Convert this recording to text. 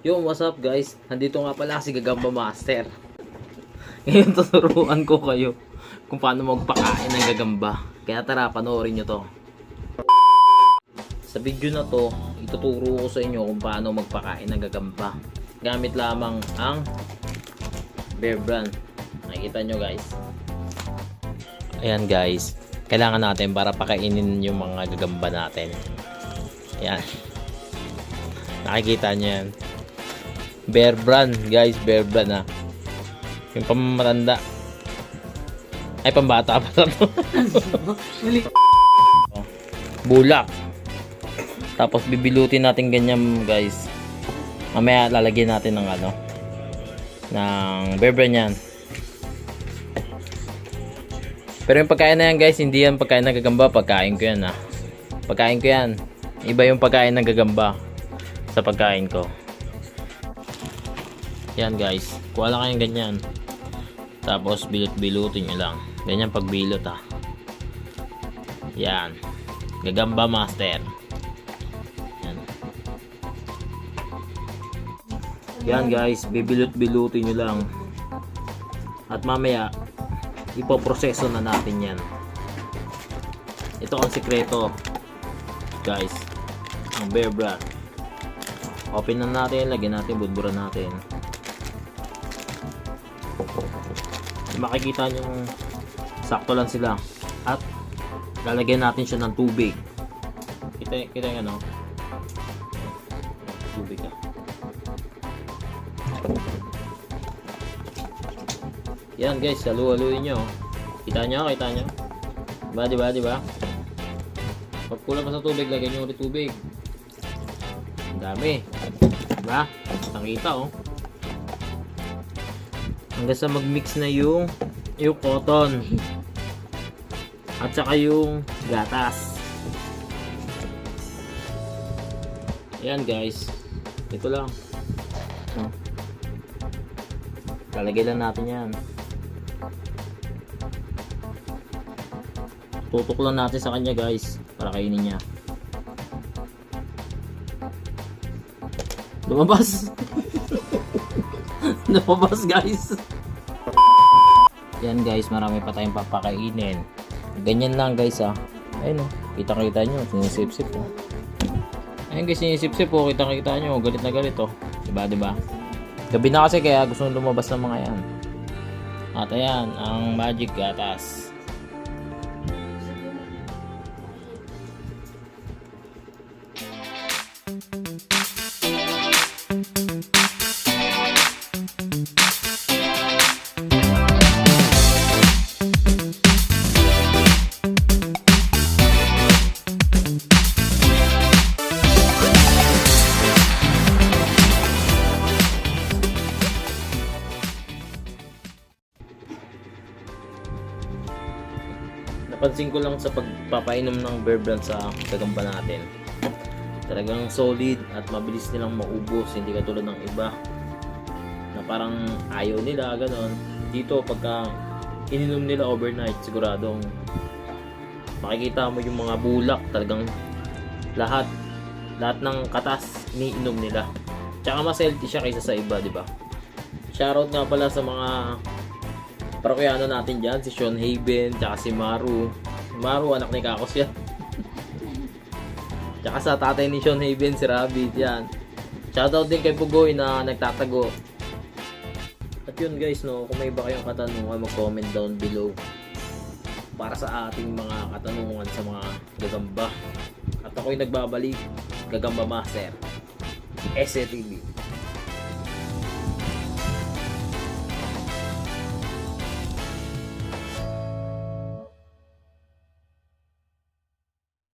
Yo, what's up guys? Nandito nga pala si Gagamba Master. Ngayon tuturuan ko kayo kung paano magpakain ng gagamba. Kaya tara, panoorin nyo to. Sa video na to, ituturo ko sa inyo kung paano magpakain ng gagamba. Gamit lamang ang Bear Brand. Nakikita nyo guys. Ayan guys. Kailangan natin para pakainin yung mga gagamba natin. Ayan. Nakikita nyo yan. Bear Brand, guys. Bear Brand ha. Yung pamamatanda. Ay, pambata pa to. Bulak. Tapos bibilutin natin ganyan, guys. Mamaya lalagyan natin ng ano. Ng Bear Brand yan. Pero yung pagkain na yan, guys, hindi yan pagkain ng gagamba. Pagkain ko yan ha. Pagkain ko yan. Iba yung pagkain ng gagamba sa pagkain ko. Yan guys. Kuha lang kayong ganyan. Tapos bilot-bilutin nyo lang. Ganyan pagbilot ha. Yan. Gagamba master. Yan. Yan guys. Bibilot-bilutin nyo lang. At mamaya, ipoproseso na natin yan. Ito ang sikreto. Guys. Ang bear brand. Open na natin. Lagyan natin. Budburan natin. Makikita nyo sakto lang sila. At lalagyan natin siya ng tubig. Kita, kita yung ano tubig ah. Yan guys halu-haluin nyo. Kita nyo kita nyo. Diba diba diba? Pag kulang pa sa tubig lagyan nyo ulit tubig. Ang dami. Diba? Nakita oh hanggang sa mag-mix na yung yung cotton. At saka yung gatas. Ayan guys. Ito lang. Oh. lalagay lang natin yan. Tutok lang natin sa kanya guys para kainin niya. Lumabas lumabas guys. Yan guys marami pa tayong papakainin. Ganyan lang guys ah. Ayun oh. Kita kita nyo sinisip-sip oh. Ayun guys sinisip-sip oh. Kita kita nyo galit na galit oh. Diba diba? Gabi na kasi kaya gusto nung lumabas ng mga yan. At ayan ang magic gatas napansin ko lang sa pagpapainom ng bear brand sa gagamba natin. Talagang solid at mabilis nilang maubos hindi katulad ng iba parang ayaw nila ganon dito pagka ininom nila overnight siguradong makikita mo yung mga bulak talagang lahat lahat ng katas iniinom nila tsaka mas healthy siya kaysa sa iba di ba shoutout nga pala sa mga Parokyano natin dyan, si Sean Haven, tsaka si Maru. Si Maru, anak ni Kakos yan. tsaka sa tatay ni Sean Haven, si Rabbit, yan. Shoutout din kay Pugoy na nagtatago. At yun guys, no, kung may iba kayong katanungan, mag-comment down below para sa ating mga katanungan sa mga gagamba. At ako'y nagbabalik, Gagamba Master, SATV.